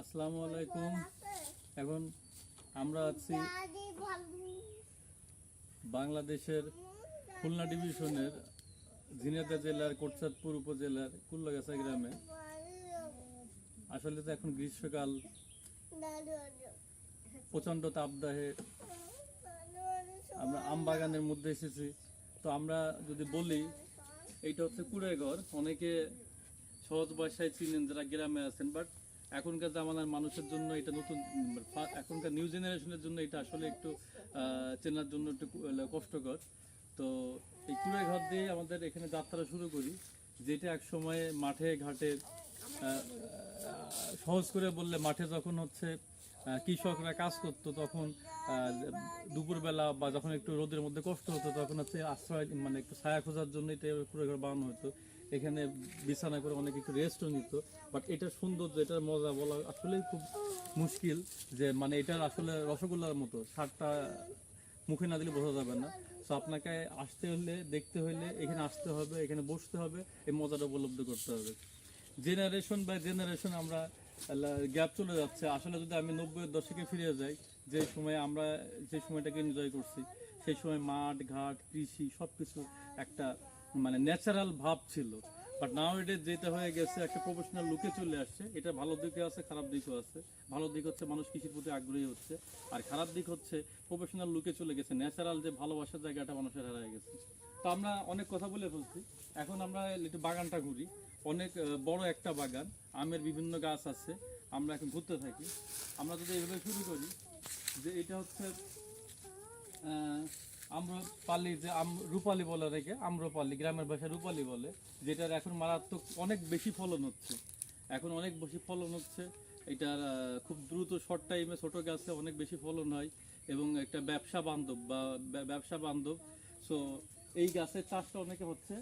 আসসালামু আলাইকুম। এখন আমরা আছি বাংলাদেশের খুলনা ডিভিশনের ঝিনাইদহ জেলার কোটচাঁদপুর উপজেলার কুল্লাগাছা গ্রামে। আসলে তো এখন গ্রীষ্মকাল। প্রচণ্ড তাপদাহে আমরা আম বাগানের মধ্যে এসেছি। তো আমরা যদি বলি, এইটা হচ্ছে কুড়েঘর অনেকে সহজ ভাষায় চিনেন যারা গ্রামে আছেন বাট এখনকার জামানার মানুষের জন্য এটা নতুন এখনকার নিউ জেনারেশনের জন্য এটা আসলে একটু চেনার জন্য একটু কষ্টকর। তো এই কুড়ে ঘর দিয়ে আমাদের এখানে যাত্রা শুরু করি, যেটা এক সময়ে মাঠে, ঘাটে সহজ করে বললে মাঠে যখন হচ্ছে কৃষকরা কাজ করতো তখন দুপুরবেলা বা যখন একটু রোদের মধ্যে কষ্ট হতো তখন হচ্ছে আশ্রয় মানে একটু ছায়া খোঁজার জন্য এটা কুড়ে ঘর বানানো হতো। এখানে বিছানা করে অনেক একটু রেস্টও নিত বাট এটা সৌন্দর্য এটার মজা বলা আসলেই খুব মুশকিল যে মানে এটার আসলে রসগোল্লার মতো, স্বাদটা মুখে না দিলে বোঝা যাবে না। তো আপনাকে আসতে হলে, দেখতে হলে, এখানে আসতে হবে, এখানে বসতে হবে, এই মজাটা উপলব্ধ করতে হবে। জেনারেশন বাই জেনারেশন আমরা গ্যাপ চলে যাচ্ছে। আসলে যদি আমি নব্বইয়ের দশকে ফিরে যাই, যে সময় আমরা, যে সময়টাকে এনজয় করছি, সেই সময় মাঠ, ঘাট, কৃষি সব কিছু একটা মানে ন্যাচারাল ভাব ছিল। বাট নাও এটা যেটা হয়ে গেছে, একটা প্রফেশনাল লুকে চলে আসছে। এটা ভালো দিকে আছে, খারাপ দিকও আছে। ভালো দিক হচ্ছে মানুষ কৃষির প্রতি আগ্রহী হচ্ছে। আর খারাপ দিক হচ্ছে প্রফেশনাল লুকে চলে গেছে। ন্যাচারাল যে ভালোবাসার জায়গাটা মানুষের হারিয়ে গেছে। তো আমরা অনেক কথা বলে ফেলছি। এখন আমরা একটু বাগানটা ঘুরি। অনেক বড় একটা বাগান। আমের বিভিন্ন গাছ আছে। আমরা এখন ঘুরতে থাকি। আমরা যদি এইভাবে শুরু করি যে এটা হচ্ছে আম্রপালি যে আম রূপালি বলে রেখে আম্রপালি, গ্রামের ভাষায় রূপালি বলে, যেটার এখন মারাত্মক অনেক বেশি ফলন হচ্ছে। এখন অনেক বেশি ফলন হচ্ছে। এটার খুব দ্রুত শর্ট টাইমে ছোট গাছে অনেক বেশি ফলন হয় এবং একটা ব্যবসা বান্ধব বা ব্যবসা বান্ধব। সো এই গাছের চাষটা অনেকে হচ্ছে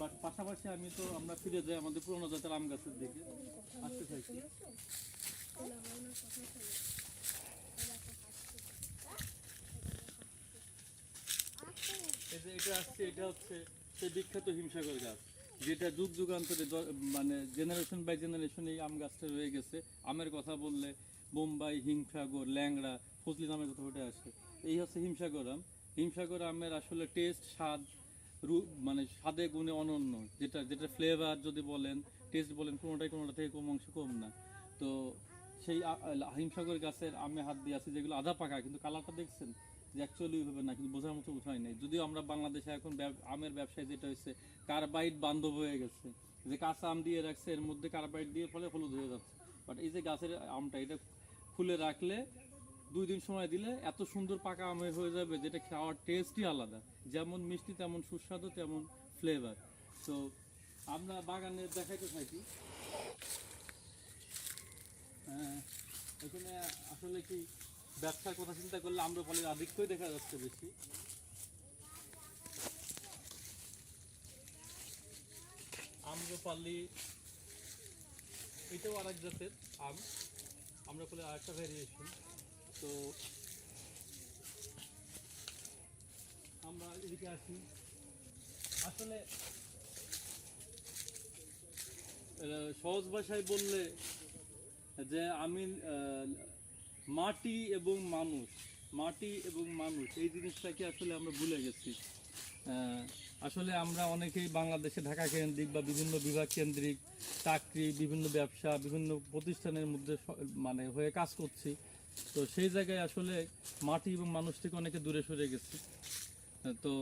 বাট পাশাপাশি আমি তো আমরা ফিরে যাই আমাদের পুরোনো জাতের আম গাছের দিকে। আসতে থাকি এই যে এটা আসছে, এটা হচ্ছে সেই বিখ্যাত হিমসাগর গাছ, যেটা যুগ যুগান্তরে মানে জেনারেশন বাই জেনারেশন এই আম গাছটা রয়ে গেছে। আমের কথা বললে বোম্বাই, হিমসাগর, ল্যাংড়া, ফজলি নামের কথা উঠে আসে। এই হচ্ছে হিমসাগর আম। হিমসাগর আমের আসলে টেস্ট স্বাদ, রু- মানে স্বাদে গুণে অনন্য, যেটা যেটা ফ্লেভার যদি বলেন টেস্ট বলেন, কোনোটাই কোনোটা থেকে কম অংশ কম না। তো সেই হিমসাগর গাছের আমে হাত দিয়ে আছে যেগুলো আধা পাকা, কিন্তু কালারটা দেখছেন? অ্যাকচুয়ালি হবে না কিন্তু বোঝার মতো উঠায় নাই। যদিও আমরা বাংলাদেশে এখন আমের ব্যবসায় যেটা হচ্ছে কার্বাইড বান্ধব হয়ে গেছে। যে কাঁচা আম দিয়ে রাখছে এর মধ্যে কার্বাইড দিয়ে ফলে হলুদ হয়ে যাচ্ছে। বাট এই যে গাছের আমটা এটা খুলে রাখলে দুই দিন সময় দিলে এত সুন্দর পাকা আমের হয়ে যাবে যেটা খাওয়ার টেস্টই আলাদা। যেমন মিষ্টি তেমন সুস্বাদু তেমন ফ্লেভার তো আমরা বাগানে দেখাইতে থাকি হ্যাঁ, এখানে আসলে কি ব্যবসার কথা চিন্তা করলে আম্রপালির আধিক্যই দেখা যাচ্ছে বেশি। আম্রপালি, এটাও আরেক জাতের আম। আম্রপালি আরেকটা ভ্যারিয়েশন তো আমরা এদিকে আসি। আসলে সহজ ভাষায় বললে যে আমি মাটি এবং মানুষ, মাটি এবং মানুষ, এই জিনিসটাকে আসলে আমরা ভুলে গেছি। আসলে আমরা অনেকেই বাংলাদেশে ঢাকা কেন্দ্রিক বা বিভিন্ন বিভাগ কেন্দ্রিক, চাকরি, বিভিন্ন ব্যবসা, বিভিন্ন প্রতিষ্ঠানের মধ্যে মানে হয়ে কাজ করছি। তো সেই জায়গায় আসলে মাটি এবং মানুষ থেকে অনেকে দূরে সরে গেছি। তো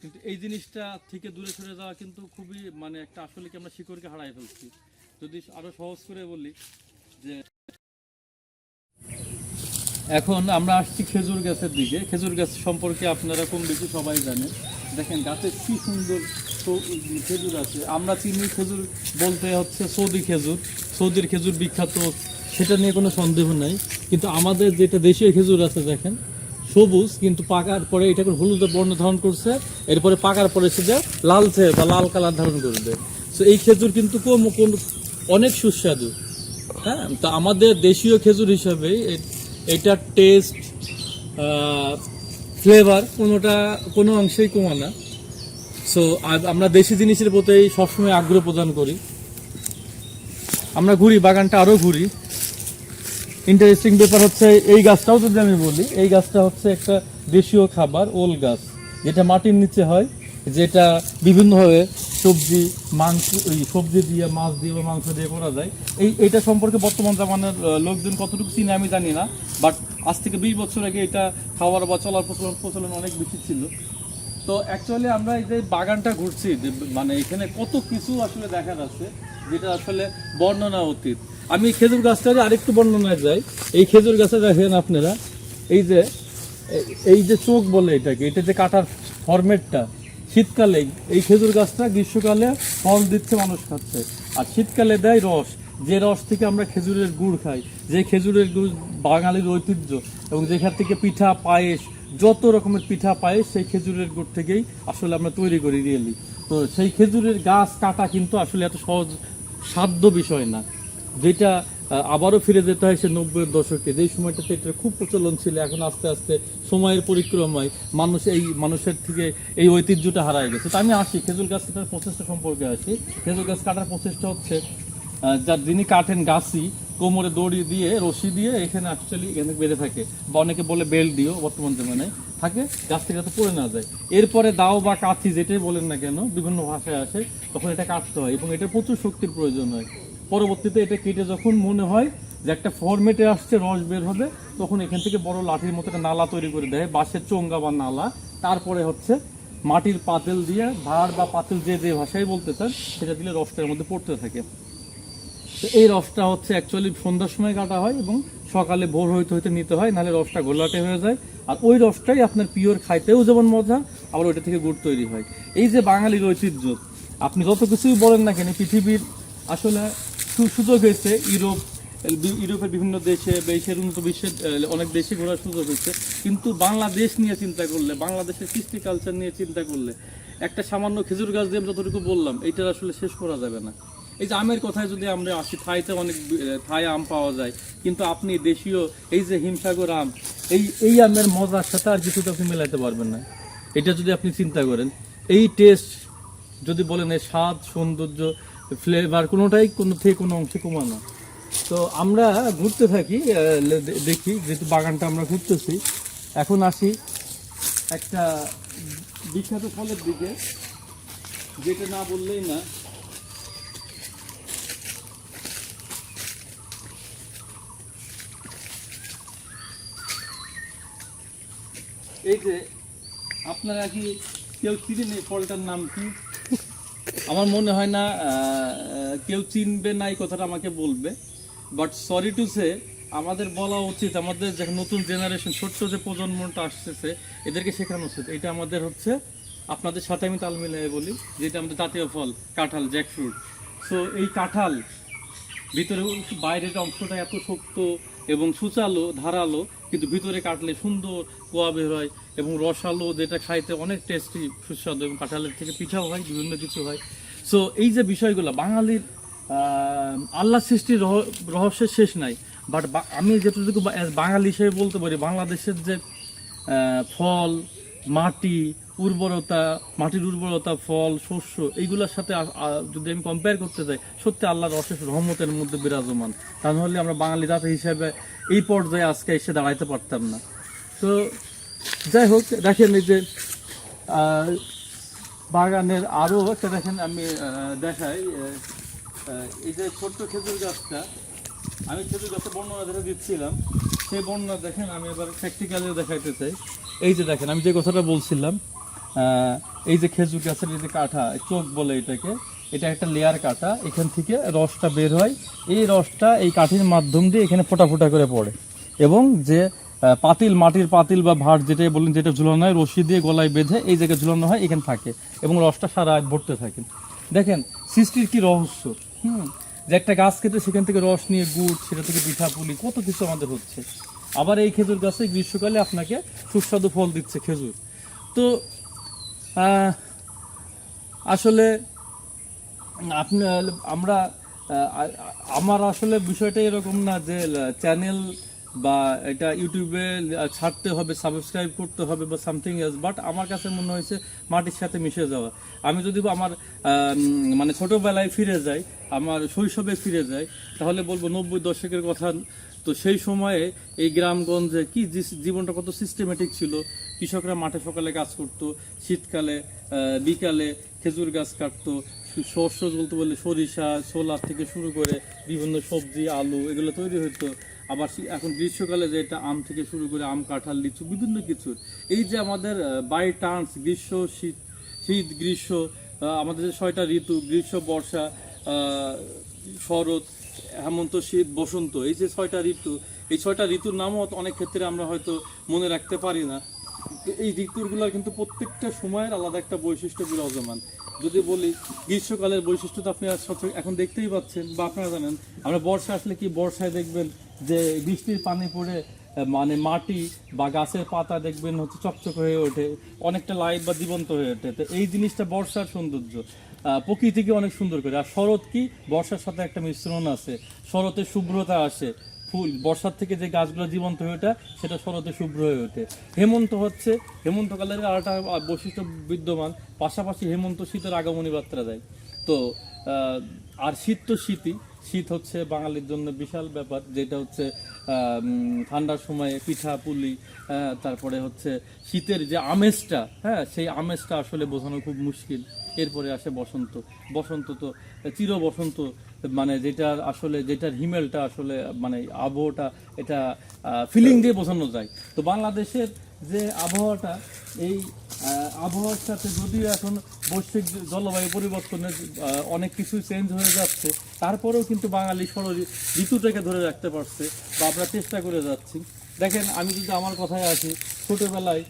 কিন্তু এই জিনিসটা থেকে দূরে সরে যাওয়া কিন্তু খুবই মানে একটা আসলে কি আমরা শিকড়কে হারাই ফেলছি। যদি আরও সহজ করে বলি যে এখন আমরা আসছি খেজুর গাছের দিকে। খেজুর গাছ সম্পর্কে আপনারা কম বেশি সবাই জানেন। দেখেন গাছে কি সুন্দর খেজুর আছে। আমরা চিনি খেজুর বলতে হচ্ছে সৌদি খেজুর। সৌদির খেজুর বিখ্যাত, সেটা নিয়ে কোনো সন্দেহ নাই। কিন্তু আমাদের যেটা দেশীয় খেজুর আছে দেখেন, সবুজ, কিন্তু পাকার পরে এটা করে হলুদের বর্ণ ধারণ করছে, এরপরে পাকার পরে সেটা লালচে বা লাল কালার ধারণ করবে। তো এই খেজুর কিন্তু কম কোন অনেক সুস্বাদু। হ্যাঁ? তো আমাদের দেশীয় খেজুর হিসাবে এ- এটার টেস্ট ফ্লেভার কোনোটা, কোনো অংশেই কমা না। সো আমরা দেশি জিনিসের প্রতি সবসময় আগ্রহ প্রদান করি। আমরা ঘুরি, বাগানটা আরও ঘুরি। ইন্টারেস্টিং ব্যাপার হচ্ছে, এই গাছটাও যদি আমি বলি, এই গাছটা হচ্ছে একটা দেশীয় খাবার, ওল গাছ। যেটা মাটির নিচে হয়, যেটা বিভিন্নভাবে সবজি, মাংস ওই সবজি দিয়ে, মাছ দিয়ে বা মাংস দিয়ে করা যায়। এই এটা সম্পর্কে বর্তমান জামানের লোকজন কতটুকু চিনে আমি জানি না বাট আজ থেকে বিশ বছর আগে এটা খাওয়ার বা চলার প্রচলন প্রচলন অনেক বেশি ছিল। তো অ্যাকচুয়ালি আমরা এই যে বাগানটা ঘুরছি মানে এখানে কত কিছু আসলে দেখা যাচ্ছে, যেটা আসলে বর্ণনা অতীত। আমি খেজুর গাছটারে আরেকটু বর্ণনায় যাই। এই খেজুর গাছে দেখেন আপনারা, এই যে, এই- যে চোখ বলে এটাকে, এটা যে কাটার ফরম্যাটটা শীতকালে এই খেজুর গাছটা গ্রীষ্মকালে ফল দিচ্ছে, মানুষ খাচ্ছে। আর শীতকালে দেয় রস। যে রস থেকে আমরা খেজুরের গুড় খাই, যে খেজুরের গুড় বাঙালির ঐতিহ্য এবং যেখান থেকে পিঠা, পায়েস, যত রকমের পিঠা, পায়েস, সেই খেজুরের গুড় থেকেই আসলে আমরা তৈরি করি রিয়েলি তো সেই খেজুরের গাছ কাটা কিন্তু আসলে এত সহজ, সাধ্য বিষয় না। যেটা আবারও ফিরে যেতে হয় সে নব্বইয়ের দশকে। যেই সময়টাতে এটা খুব প্রচলন ছিল, এখন আস্তে আস্তে সময়ের পরিক্রমায় মানুষ এই মানুষের থেকে এই ঐতিহ্যটা হারায় গেছে। তো আমি আসি, খেজুর গাছ কাটার প্রচেষ্টা সম্পর্কে আসি। খেজুর গাছ কাটার প্রচেষ্টা হচ্ছে যার যিনি কাটেন গাছই, কোমরে দড়ি দিয়ে, রশি দিয়ে এখানে অ্যাকচুয়ালি এখানে বেঁধে থাকে। বা অনেকে বলে বেল্ট দিও বর্তমান জামানায় থাকে, গাছ থেকে যাতে পড়ে না যায়। এরপরে দাও বা কাঠি যেটাই বলেন না কেন, বিভিন্ন ভাষায় আসে, তখন এটা কাটতে হয় এবং এটা প্রচুর শক্তির প্রয়োজন হয়। পরবর্তীতে এটা কেটে যখন মনে হয় যে একটা ফরমেটে আসছে, রস বের হবে, তখন এখান থেকে বড় লাঠির মতো একটা নালা তৈরি করে দেয়, বাঁশের চোঙ্গা বা নালা। তারপরে হচ্ছে মাটির পাতিল দিয়ে ভাড় বা পাতিল যে যে ভাষায় বলতে চান, সেটা দিলে রসটার মধ্যে পড়তে থাকে। তো এই রসটা হচ্ছে অ্যাকচুয়ালি সন্ধ্যার সময় কাটা হয় এবং সকালে ভোর হইতে হইতে নিতে হয়, নাহলে রসটা ঘোলাটে হয়ে যায়। আর ওই রসটাই আপনার পিওর খাইতেও যেমন মজা, আবার ওইটা থেকে গুড় তৈরি হয়। এই যে বাঙালির ঐতিহ্য, আপনি যত কিছুই বলেন না কেন, পৃথিবীর আসলে সুযোগ হয়েছে। ইউরোপ ইউরোপের বিভিন্ন দেশে দেশের উন্নত বিশ্বের অনেক দেশে ঘোরার সুযোগ হয়েছে। কিন্তু বাংলাদেশ নিয়ে চিন্তা করলে, বাংলাদেশের কৃষ্টি কালচার নিয়ে চিন্তা করলে, একটা সামান্য খেজুর গাছ দিয়ে যতটুকু বললাম, এইটার আসলে শেষ করা যাবে না। এই যে আমের কথায় যদি আমরা আসি, থাইতে অনেক থাই আম পাওয়া যায়। কিন্তু আপনি দেশীয়, এই যে হিমসাগর আম, এই এই আমের মজার সাথে আর কিছু আপনি মেলাতে পারবেন না। এটা যদি আপনি চিন্তা করেন, এই টেস্ট যদি বলেন এই স্বাদ, সৌন্দর্য ফ্লেভার কোনোটাই কোনো থেকে কোনো অংশে কমানো তো আমরা ঘুরতে থাকি দেখি, যেহেতু বাগানটা আমরা ঘুরতেছি। এখন আসি একটা বিখ্যাত ফলের দিকে, যেটা না বললেই না। এই যে, আপনারা কি কেউ চিনেন এই ফলটার নাম কি? আমার মনে হয় না কেউ চিনবে না এই কথাটা আমাকে বলবে। বাট সরি টু সে আমাদের বলা উচিত, আমাদের যে নতুন জেনারেশন ছোট্ট যে প্রজন্মটা আসতেছে, এদেরকে শেখানো উচিত। এটা আমাদের হচ্ছে, আপনাদের সাথে আমি তাল মিলিয়ে বলি, যেটা আমাদের জাতীয় ফল, কাঁঠাল জ্যাকফ্রুট সো এই কাঁঠাল, ভিতরে বাইরের অংশটা এত শক্ত এবং সুচালো, ধারালো, কিন্তু ভিতরে কাটলে সুন্দর কোয়া বের হয় এবং রসালো, যেটা খাইতে অনেক টেস্টি সুস্বাদু এবং কাঁঠালের থেকে পিঠাও হয়, বিভিন্ন কিছু হয়। সো এই যে বিষয়গুলো, বাঙালির আল্লাহ সৃষ্টির রহস্যের শেষ নাই বাট আমি যেটুকু বাঙালি হিসেবে বলতে পারি, বাংলাদেশের যে ফল, মাটি উর্বরতা, মাটির উর্বরতা, ফল, শস্য, এইগুলোর সাথে যদি আমি কম্পেয়ার করতে চাই সত্যি আল্লাহর অশেষ রহমতের মধ্যে বিরাজমান। তা নাহলে আমরা বাঙালি জাতি হিসেবে এই পর্যায়ে আজকে এসে দাঁড়াইতে পারতাম না। তো যাই হোক, দেখেন এই যে বাগানের আরও একটা দেখেন আমি দেখাই এই যে ছোট্ট খেজুর গাছটা, আমি খেজুর গাছের বর্ণনা যেটা দিচ্ছিলাম। সেই বর্ণনা দেখেন আমি এবার প্র্যাকটিক্যালি দেখাইতে চাই। এই যে দেখেন, আমি যে কথাটা বলছিলাম এই যে খেজুর গাছের এই যে কাঠা চোখ বলে এটাকে, এটা একটা লেয়ার কাটা এখান থেকে রসটা বের হয়। এই রসটা এই কাঠির মাধ্যম দিয়ে এখানে ফোটা ফোটা করে পড়ে। এবং যে পাতিল, মাটির পাতিল বা ভাট যেটাই বলেন, যেটা ঝুলানো হয়, রশি দিয়ে গলায় বেঁধে এই জায়গায় ঝুলানো হয়, এখানে থাকে। এবং রসটা সারা রাত ভরতে থাকে। দেখেন, সৃষ্টির কি রহস্য? হুম, যে একটা গাছ কেটে সেখান থেকে রস নিয়ে গুড়, সেটা থেকে পিঠা, পুলি, কত কিছু আমাদের হচ্ছে। আবার এই খেজুর গাছে গ্রীষ্মকালে আপনাকে সুস্বাদু ফল দিচ্ছে খেজুর। তো আসলে আপনার আমরা আমার আসলে বিষয়টা এরকম না যে চ্যানেল বা এটা ইউটিউবে ছাড়তে হবে সাবস্ক্রাইব করতে হবে বা সামথিং এলস বাট আমার কাছে মনে হয়েছে মাটির সাথে মিশে যাওয়া। আমি যদি আমার মানে ছোটোবেলায় ফিরে যাই, আমার শৈশবে ফিরে যাই, তাহলে বলব নব্বই দশকের কথা তো সেই সময়ে এই গ্রামগঞ্জে কি জীবনটা কত সিস্টেমেটিক ছিল? কৃষকরা মাঠে সকালে কাজ করতো, শীতকালে বিকালে খেজুর গাছ কাটতো শস্য বলতে বললে সরিষা, ছোলা থেকে শুরু করে বিভিন্ন সবজি, আলু এগুলো তৈরি হতো। আবার এখন গ্রীষ্মকালে যেটা আম থেকে শুরু করে আম, কাঁঠাল, লিচু বিভিন্ন কিছু। এই যে আমাদের বাই টার্নস গ্রীষ্ম, শীত শীত, গ্রীষ্ম আমাদের যে ছয়টা ঋতু, গ্রীষ্ম, বর্ষা শরৎ হেমন্ত শীত বসন্ত, এই যে ছয়টা ঋতু, এই ছয়টা ঋতুর নামও অনেক ক্ষেত্রে আমরা হয়তো মনে রাখতে পারি না। এই ঋতুগুলোর কিন্তু প্রত্যেকটা সময়ের আলাদা একটা বৈশিষ্ট্য বিরাজমান যদি বলি, গ্রীষ্মকালের বৈশিষ্ট্য তো আপনি এখন দেখতেই পাচ্ছেন বা আপনারা জানেন, আমরা বর্ষা আসলে কি বর্ষায় দেখবেন যে বৃষ্টির পানি পড়ে মানে মাটি বা গাছের পাতা দেখবেন হচ্ছে চকচক হয়ে ওঠে, অনেকটা লাইট বা জীবন্ত হয়ে ওঠে। তো এই জিনিসটা বর্ষার সৌন্দর্য। প্রকৃতিকে অনেক সুন্দর করে। আর শরৎ কি? বর্ষার সাথে একটা মিশ্রণ আছে। শরতে শুভ্রতা আসে। ফুল বর্ষার থেকে যে গাছগুলো জীবন্ত হয়ে ওঠে সেটা শরতে শুভ্র হয়ে ওঠে। হেমন্ত হচ্ছে হেমন্তকালের আর একটা বৈশিষ্ট্য বিদ্যমান। পাশাপাশি হেমন্ত শীতের আগমনী বার্তা দেয়। তো আর শীত তো শীতই। শীত হচ্ছে বাঙালির জন্য বিশাল ব্যাপার যেটা হচ্ছে ঠান্ডার সময়ে পিঠা পুলি হ্যাঁ, তারপরে হচ্ছে শীতের যে আমেজটা হ্যাঁ সেই আমেজটা আসলে বোঝানো খুব মুশকিল। এরপরে আসে বসন্ত। বসন্ত তো চির বসন্ত মানে যেটার আসলে, যেটার হিমেলটা আসলে মানে আবহাওয়াটা, এটা ফিলিং দিয়ে বোঝানো যায়। তো বাংলাদেশের যে আবহাওয়াটা, এই আবহাওয়ার সাথে যদিও এখন বৈশ্বিক জলবায়ু পরিবর্তনের অনেক কিছু চেঞ্জ হয়ে যাচ্ছে, তারপরেও কিন্তু বাঙালি ষড় ঋতুটাকে ধরে রাখতে পারছে, বা আমরা চেষ্টা করে যাচ্ছি। দেখেন, আমি যদি আমার কথায় আসি ছোটোবেলায়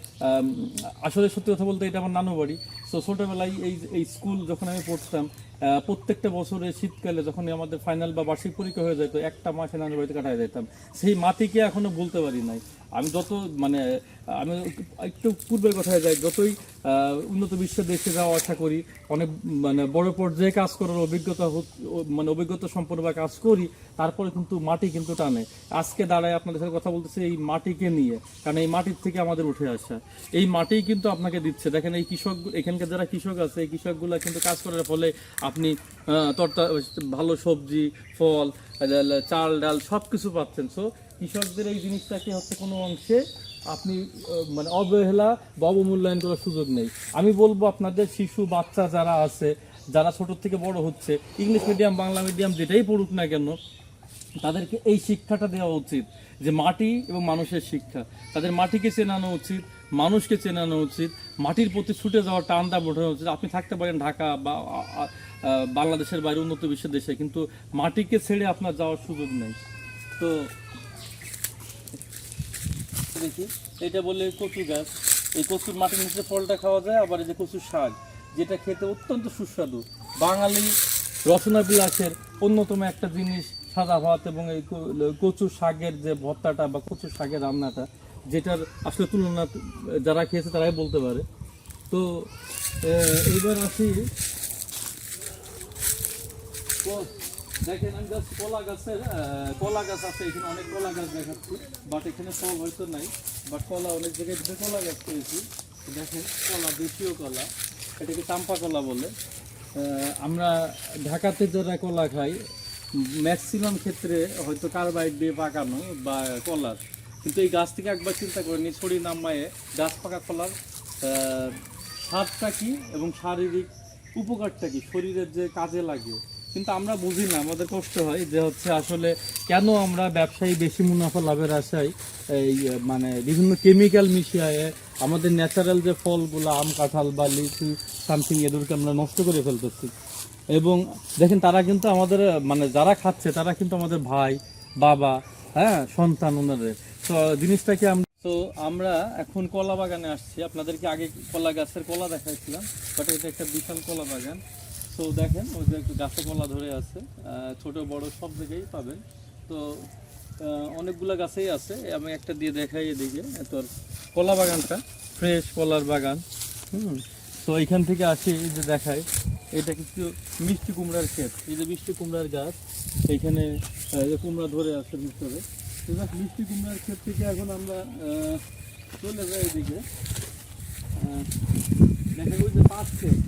আসলে সত্যি কথা বলতে এটা আমার নানু বাড়ি। তো ছোটোবেলায় এই এই স্কুল যখন আমি পড়তাম প্রত্যেকটা বছরে শীতকালে যখন আমাদের ফাইনাল বা বার্ষিক পরীক্ষা হয়ে যেত একটা মাসে নানু বাড়িতে কাটায় যেতাম সেই মাটিকে এখনও বলতে পারি নাই। আমি যত মানে আমি একটু পূর্বের কথায় যাই, যতই উন্নত বিশ্বের দেশে যাওয়া আশা করি, অনেক মানে বড় পর্যায়ে কাজ করার অভিজ্ঞতা মানে অভিজ্ঞতা সম্পন্ন বা কাজ করি, তারপরে কিন্তু মাটি কিন্তু টানে। আজকে দাঁড়ায় আপনাদের সাথে কথা বলতেছে এই মাটিকে নিয়ে, কারণ এই মাটির থেকে আমাদের উঠে আসা। এই মাটিই কিন্তু আপনাকে দিচ্ছে। দেখেন এই কৃষক, এখানকার যারা কৃষক আছে, এই কৃষকগুলো কিন্তু কাজ করার ফলে আপনি তরতা, ভালো সবজি, ফল, চাল, ডাল সব কিছু পাচ্ছেন। সো কৃষকদের এই জিনিসটাকে হচ্ছে কোনো অংশে আপনি মানে অবহেলা বা অবমূল্যায়ন করার সুযোগ নেই। আমি বলব আপনাদের শিশু, বাচ্চা যারা আছে, যারা ছোট থেকে বড় হচ্ছে, ইংলিশ মিডিয়াম, বাংলা মিডিয়াম যেটাই পড়ুক না কেন, তাদেরকে এই শিক্ষাটা দেওয়া উচিত যে মাটি এবং মানুষের শিক্ষা। তাদের মাটিকে চেনানো উচিত, মানুষকে চেনানো উচিত, মাটির প্রতি ছুটে যাওয়ার টানটা বোঝানো উচিত। আপনি থাকতে পারেন ঢাকা বা বাংলাদেশের বাইরে উন্নত বিশ্বের দেশে, কিন্তু মাটিকে ছেড়ে আপনার যাওয়ার সুযোগ নেই। তো দেখি। এটা বলে কচু গাছ। এই কচুর মাটির নিচে ফলটা খাওয়া যায়, আবার এই যে কচুর শাক, যেটা খেতে অত্যন্ত সুস্বাদু। বাঙালি রসনা বিলাসের অন্যতম একটা জিনিস, সাদা ভাত এবং এই ক- কচুর শাকের যে ভর্তাটা বা কচুর শাকের রান্নাটা, যেটার আসলে তুলনা যারা খেয়েছে তারাই বলতে পারে। তো এইবার আসি। দেখেন আমি জাস্ট কলা গাছের কলা গাছ আছে, এখানে অনেক কলা গাছ দেখাচ্ছি বাট এখানে ফল হয়তো নাই বাট কলা অনেক জায়গায় কলা গাছ পেয়েছি। দেখেন, কলা, দেশীয় কলা, এটাকে চাম্পা কলা বলে। আমরা ঢাকাতে যারা কলা খাই ম্যাক্সিমাম ক্ষেত্রে হয়তো কার্বাইড দিয়ে পাকানো বা কলার কিন্তু এই গাছ থেকে একবার চিন্তা করেনি ছড়ি নামায়ে গাছ পাকা কলার স্বাদটা কি এবং শারীরিক উপকারটা কি, শরীরের যে কাজে লাগে কিন্তু আমরা বুঝি না, আমাদের কষ্ট হয় যে হচ্ছে আসলে কেন আমরা ব্যবসায়ী বেশি মুনাফা লাভের আশায় এই মানে বিভিন্ন কেমিক্যাল মিশিয়ে আমাদের ন্যাচারাল যে ফলগুলো, আম, কাঁঠাল বা লিচু সামথিং এদেরকে আমরা নষ্ট করে ফেলতেছি। এবং দেখেন তারা কিন্তু আমাদের মানে যারা খাচ্ছে তারা কিন্তু আমাদের ভাই, বাবা হ্যাঁ সন্তান ওনাদের। তো জিনিসটাকে আমরা তো আমরা এখন কলা বাগানে আসছি। আপনাদেরকে আগে কলা গাছের কলা দেখাইছিলাম, বাট এটা একটা বিশাল কলা বাগান। তো দেখেন, ওই যে একটু গাছে ধরে আছে ছোট, বড় সব জায়গায় পাবেন। তো অনেকগুলো গাছেই আছে, আমি একটা দিয়ে দেখাই এদিকে তোর কলা বাগানটা, ফ্রেশ কলার বাগান, হুম। তো এইখান থেকে আসি, এই যে দেখাই, এটা কিছু মিষ্টি কুমড়ার ক্ষেত, এই যে মিষ্টি কুমড়ার গাছ এইখানে কুমড়া ধরে আছে ভিতরে। মিষ্টি কুমড়ার ক্ষেত থেকে এখন আমরা চলে যাই এদিকে। দেখা, ওই যে পাঁচ ক্ষেত।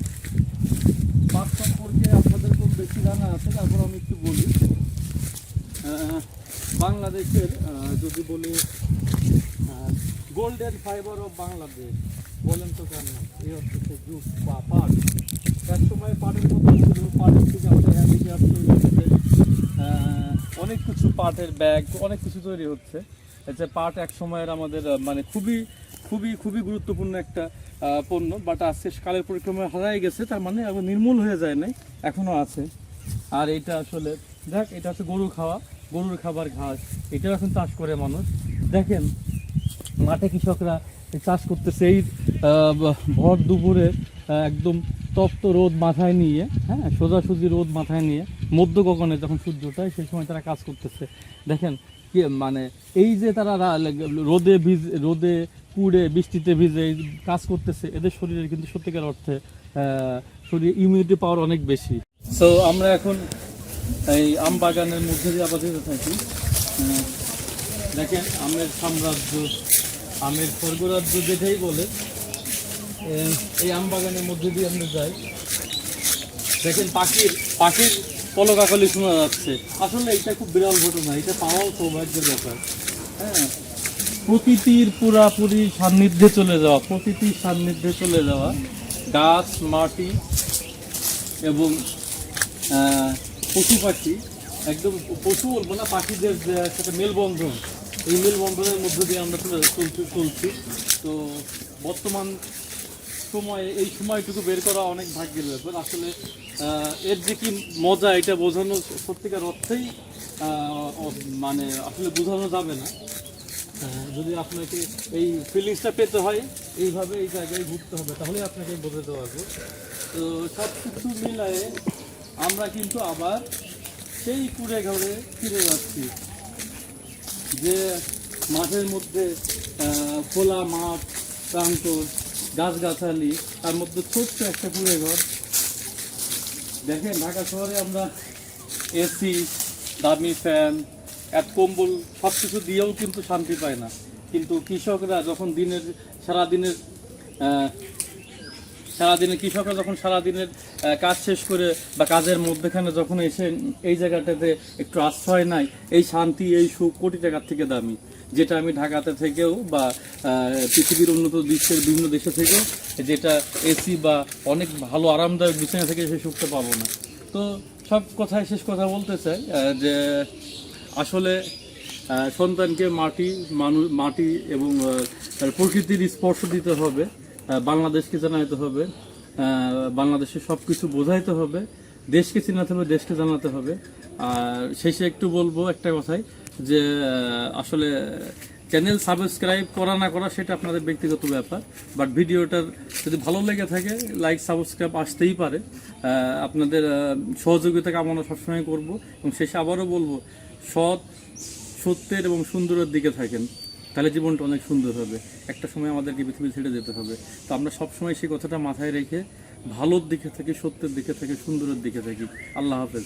পাঁচ সম্পর্কে আপনাদের খুব বেশি জানা আছে, তারপর আমি একটু বলি। বাংলাদেশের যদি বলি গোল্ডেন ফাইবার অফ বাংলাদেশ বলেন তো কেন? এই হচ্ছে জুট বা পাট। এক সময় পাটের কথা ছিল, পাটের থেকে আমাদের হ্যান্ডিক্রাফট তৈরি হচ্ছে অনেক কিছু পাটের ব্যাগ অনেক কিছু তৈরি হচ্ছে। যে পাট এক সময়ের আমাদের মানে খুবই খুবই খুবই গুরুত্বপূর্ণ একটা পণ্য বাট আজকে কালের পরিক্রমায় হারাই গেছে, তার মানে এখন নির্মূল হয়ে যায় নাই, এখনও আছে। আর এটা আসলে, দেখ, এটা হচ্ছে গরু খাওয়া, গরুর খাবার ঘাস, এটাও এখন চাষ করে মানুষ। দেখেন, মাঠে কৃষকরা চাষ করতেছে এই ভর দুপুরে একদম তপ্ত রোদ মাথায় নিয়ে হ্যাঁ সোজাসুজি রোদ মাথায় নিয়ে, মধ্য গগনে যখন সূর্য ওঠায় সেই সময় তারা কাজ করতেছে। দেখেন, কি মানে এই যে তারা রোদে ভিজ, রোদে পুড়ে বৃষ্টিতে ভিজে কাজ করতেছে, এদের শরীরে কিন্তু সত্যিকার অর্থে শরীরে ইমিউনিটি পাওয়ার অনেক বেশি। সো আমরা এখন এই আম বাগানের মধ্যে দিয়ে আপাতত থাকি। দেখেন, আমের সাম্রাজ্য, আমের স্বর্গরাজ্য যেটাই বলে এই আম বাগানের মধ্যে দিয়ে আমরা যাই। দেখেন, পাখির পাখির পলকাকলি শোনা যাচ্ছে। আসলে এটা খুব বিরল ঘটনা, এটা পাওয়াও সৌভাগ্যের ব্যাপার। হ্যাঁ প্রকৃতির পুরাপুরি সান্নিধ্যে চলে যাওয়া, প্রকৃতির সান্নিধ্যে চলে যাওয়া গাছ, মাটি এবং পশু পাখি, একদম পশু বলব না, পাখিদের যে একটা মেলবন্ধন। এই মেলবন্ধনের মধ্য দিয়ে আমরা চলে চলছি চলছি। তো বর্তমান সময়ে, এই সময়টুকু বের করা অনেক ভাগ্যের ব্যাপার। আসলে এর যে কি মজা, এটা বোঝানো সত্যিকার অর্থেই মানে আসলে বোঝানো যাবে না। যদি আপনাকে এই ফিলিংসটা পেতে হয়, এইভাবে এই জায়গায় ঘুরতে হবে তাহলে আপনাকে বোঝাতে পারব তো সব কিছু মিলায়ে আমরা কিন্তু আবার সেই কুড়ে ঘরে ফিরে যাচ্ছি, যে মাঠের মধ্যে খোলা মাঠ, প্রান্তর, গাছগাছালি, তার মধ্যে ছোট্ট একটা কুড়ে ঘর। দেখেন, ঢাকা শহরে আমরা এসি, দামি ফ্যান এক কম্বল সব কিছু দিয়েও কিন্তু শান্তি পায় না। কিন্তু কৃষকরা যখন দিনের, সারাদিনের সারাদিনে কৃষকরা যখন সারাদিনের কাজ শেষ করে বা কাজের মধ্যেখানে যখন এসে এই জায়গাটাতে একটু আশ্রয় নাই এই শান্তি, এই সুখ কোটি টাকার থেকে দামি। যেটা আমি ঢাকাতে থেকেও বা পৃথিবীর উন্নত বিশ্বের বিভিন্ন দেশে থেকেও যেটা এসি বা অনেক ভালো আরামদায়ক বিছানা থেকে সেই সুখটা পাবো না। তো সব কথায় শেষ কথা বলতে চাই যে আসলে সন্তানকে মাটি মানুষ মাটি এবং তার প্রকৃতির স্পর্শ দিতে হবে বাংলাদেশকে জানাইতে হবে আহ, বাংলাদেশের সব কিছু বোঝাইতে হবে দেশকে চিনাতে হবে দেশকে জানাতে হবে। আর শেষে একটু বলব একটা কথাই যে আসলে চ্যানেল সাবস্ক্রাইব করা না করা সেটা আপনাদের ব্যক্তিগত ব্যাপার। বাট ভিডিওটার যদি ভালো লেগে থাকে লাইক সাবস্ক্রাইব আসতেই পারে। আপনাদের সহযোগিতা কামনা সবসময় করব। এবং শেষে আবারও বলব সৎ, সত্যের এবং সুন্দরের দিকে থাকেন, তাহলে জীবনটা অনেক সুন্দর হবে। একটা সময় আমাদেরকে পৃথিবী ছেড়ে যেতে হবে। তো আমরা সবসময় সেই কথাটা মাথায় রেখে ভালোর দিকে থাকি, সত্যের দিকে থাকি, সুন্দরের দিকে থাকি। আল্লাহ হাফেজ।